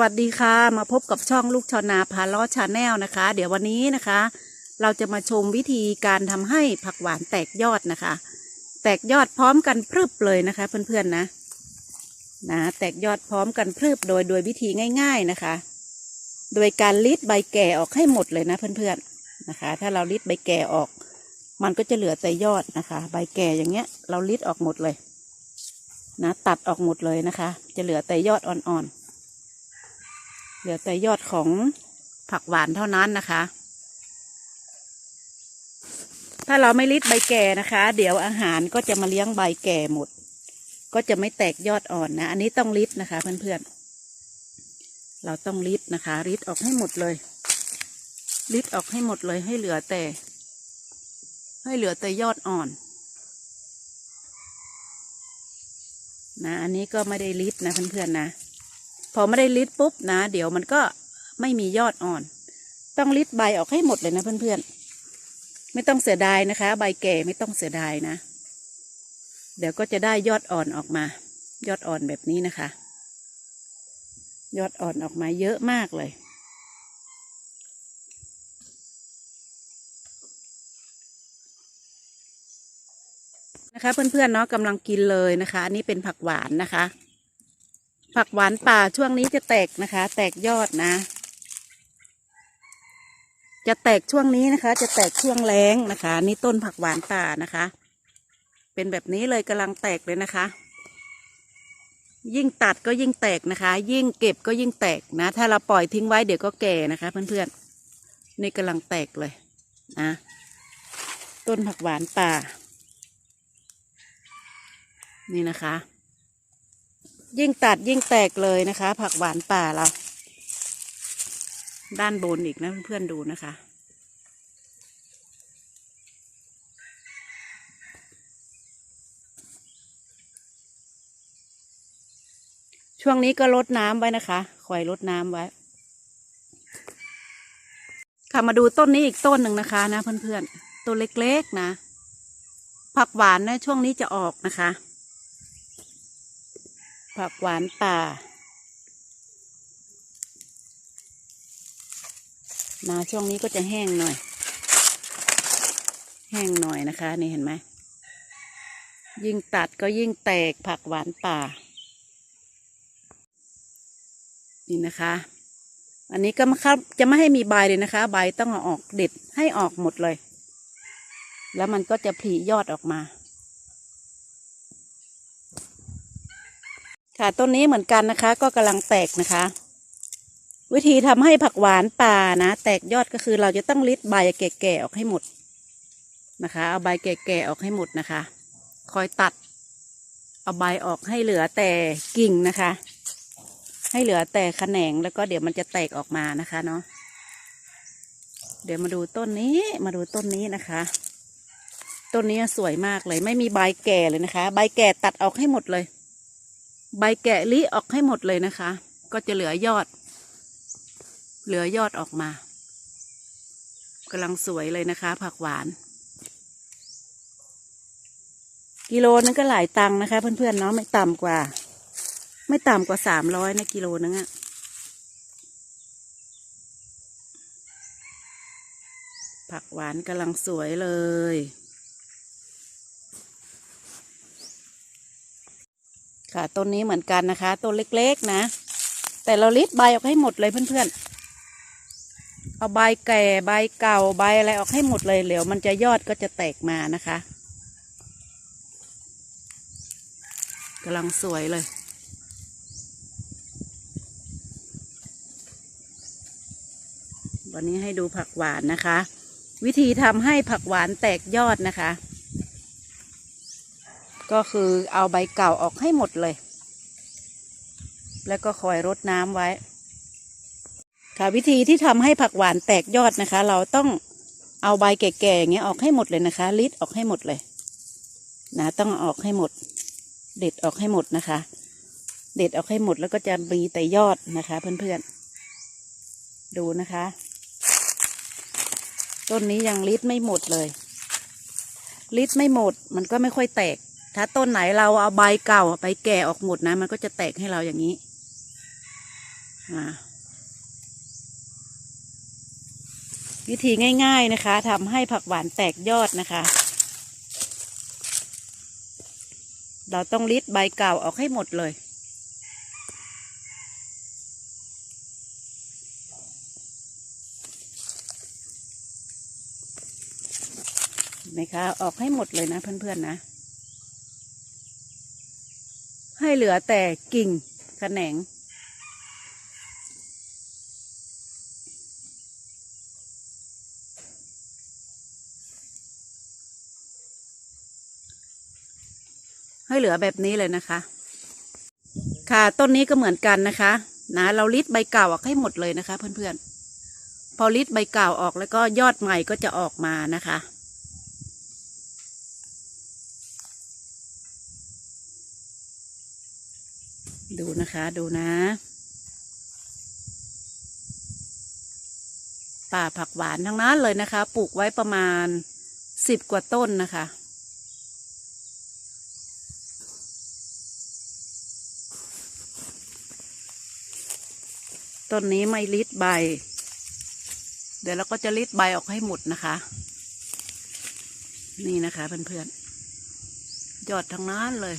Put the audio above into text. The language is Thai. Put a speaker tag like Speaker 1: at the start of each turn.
Speaker 1: วัสดีค่ะ มาพบกับช่องลูกชาวนาพาล้อชาแนลนะคะ เดี๋ยววันนี้นะคะ เราจะมาชมวิธีการทำให้ผักหวานแตกยอดนะคะ แตกยอดพร้อมกันพรึบเลยนะคะ เพื่อนๆนะ นะ แตกยอดพร้อมกันพรึบโดยโดยวิธีง่าย ๆนะคะ โดยการลิดใบแก่ออกให้หมดเลยนะเพื่อนๆนะคะ ถ้าเราลิดใบแก่ออก มันก็จะเหลือแต่ยอดนะคะ ใบแก่อย่างเงี้ย เราลิดออกหมดเลย นะ ตัดออกหมดเลยนะคะ จะเหลือแต่ยอดอ่อนๆ เหลือแต่ยอดของผักหวานเท่านั้นนะคะ ถ้าเราไม่ริดใบแก่นะคะ เดี๋ยวอาหารก็จะมาเลี้ยงใบแก่หมด ก็จะไม่แตกยอดอ่อนนะ อันนี้ต้องริดนะคะ เพื่อนๆ เราต้องริดนะคะริดออกให้หมดเลยริดออกให้หมดเลยให้เหลือแต่ ให้เหลือแต่ยอดอ่อนนะอันนี้ก็ไม่ได้ลิดนะเพื่อนๆนะ พอไม่ได้ลิดปุ๊บนะ เดี๋ยวมันก็ไม่มียอดอ่อน ต้องลิดใบออกให้หมดเลยนะเพื่อนๆ ไม่ต้องเสียดายนะคะ ใบแก่ไม่ต้องเสียดายนะ เดี๋ยวก็จะได้ยอดอ่อนออกมา ยอดอ่อนแบบนี้นะคะ ยอดอ่อนออกมาเยอะมากเลยนะคะเพื่อนๆเนาะกำลังกินเลยนะคะ อันนี้เป็นผักหวานนะคะ ผักหวานป่าช่วงนี้จะแตกนะคะ แตกยอดนะ จะแตกช่วงนี้นะคะ จะแตกช่วงแรงนะคะ นี่ต้นผักหวานป่านะคะ เป็นแบบนี้เลยกำลังแตกเลยนะคะ ยิ่งตัดก็ยิ่งแตกนะคะ ยิ่งเก็บก็ยิ่งแตกนะ ถ้าเราปล่อยทิ้งไว้เดี๋ยวก็แก่นะคะ เพื่อนๆนี่กำลังแตกเลยนะต้นผักหวานป่า นี่นะคะ ยิ่งตัดยิ่งแตกเลยนะคะ ผักหวานป่าเรา ด้านบนอีกนะเพื่อนๆดูนะคะช่วงนี้ก็ลดน้ำไว้นะคะคอยลดน้ำไว้ ค่ะมาดูต้นนี้อีกต้นหนึ่งนะคะ นะเพื่อนๆ ต้นเล็กๆนะ ผักหวานนะช่วงนี้จะออกนะคะ ผักหวานป่า นาช่วงนี้ก็จะแห้งหน่อย แห้งหน่อยนะคะ นี่เห็นไหม ยิ่งตัดก็ยิ่งแตกผักหวานป่า นี่นะคะ อันนี้ก็มาครับจะไม่ให้มีใบเลยนะคะ ใบต้องเอาออกเด็ดให้ออกหมดเลย แล้วมันก็จะผลิยอดออกมา ค่ะต้นนี้เหมือนกันนะคะ ก็กำลังแตกนะคะ วิธีทำให้ผักหวานป่านะ แตกยอดก็คือเราจะต้องริดใบแก่ๆออกให้หมดนะคะ เอาใบแก่ๆออกให้หมดนะคะ คอยตัด เอาใบออกให้เหลือแต่กิ่งนะคะ ให้เหลือแต่แขนงแล้วก็เดี๋ยวมันจะแตกออกมานะคะเนาะเดี๋ยวมาดูต้นนี้มาดูต้นนี้นะคะ ต้นนี้สวยมากเลย ไม่มีใบแก่เลยนะคะ ใบแก่ตัดออกให้หมดเลย ใบแกะลิออกให้หมดเลยนะคะ ก็จะเหลือยอด เหลือยอดออกมากำลังสวยเลยนะคะ ผักหวาน กิโลนึงก็หลายตังค์นะคะ เพื่อนๆเนาะไม่ต่ำกว่า ไม่ต่ำกว่าสามร้อยนะกิโลนึงอะผักหวานกำลังสวยเลย ค่ะ ต้นนี้เหมือนกันนะคะ ต้นเล็กๆนะ แต่เราลิดใบออกให้หมดเลยเพื่อนๆ เอาใบแก่ใบเก่าใบอะไรออกให้หมดเลยเหลวมันจะยอดก็จะแตกมานะคะกำลังสวยเลยวันนี้ให้ดูผักหวานนะคะ วิธีทำให้ผักหวานแตกยอดนะคะ ก็คือเอาใบเก่าออกให้หมดเลย แล้วก็คอยรดน้ำไว้ ค่ะวิธีที่ทำให้ผักหวานแตกยอดนะคะ เราต้องเอาใบแก่ๆอย่างเงี้ยออกให้หมดเลยนะคะลิดออกให้หมดเลยนะต้องออกให้หมด เด็ดออกให้หมดนะคะ เด็ดออกให้หมดแล้วก็จะมีแต่ยอดนะคะ เพื่อนๆดูนะคะ ต้นนี้ยังลิดไม่หมดเลยลิดไม่หมดมันก็ไม่ค่อยแตก ถ้าต้นไหนเราเอาใบเก่าไปแก่ออกหมดนะ มันก็จะแตกให้เราอย่างนี้วิธีง่าย ๆนะคะทำให้ผักหวานแตกยอดนะคะ เราต้องริดใบเก่าออกให้หมดเลยนไหมคะออกให้หมดเลยนะเพื่อนๆนะ ให้เหลือแต่กิ่งแขนง ให้เหลือแบบนี้เลยนะคะ ค่ะต้นนี้ก็เหมือนกันนะคะนะเราลิดใบเก่าออกให้หมดเลยนะคะ เพื่อนๆพอลิดใบเก่าออกแล้วก็ยอดใหม่ก็จะออกมานะคะ ดูนะคะดูนะป่าผักหวานทั้งนั้นเลยนะคะ ปลูกไว้ประมาณสิบกว่าต้นนะคะ ต้นนี้ไม่ริดใบ เดี๋ยวเราก็จะริดใบออกให้หมดนะคะ นี่นะคะเพื่อนๆยอดทั้งนั้นเลย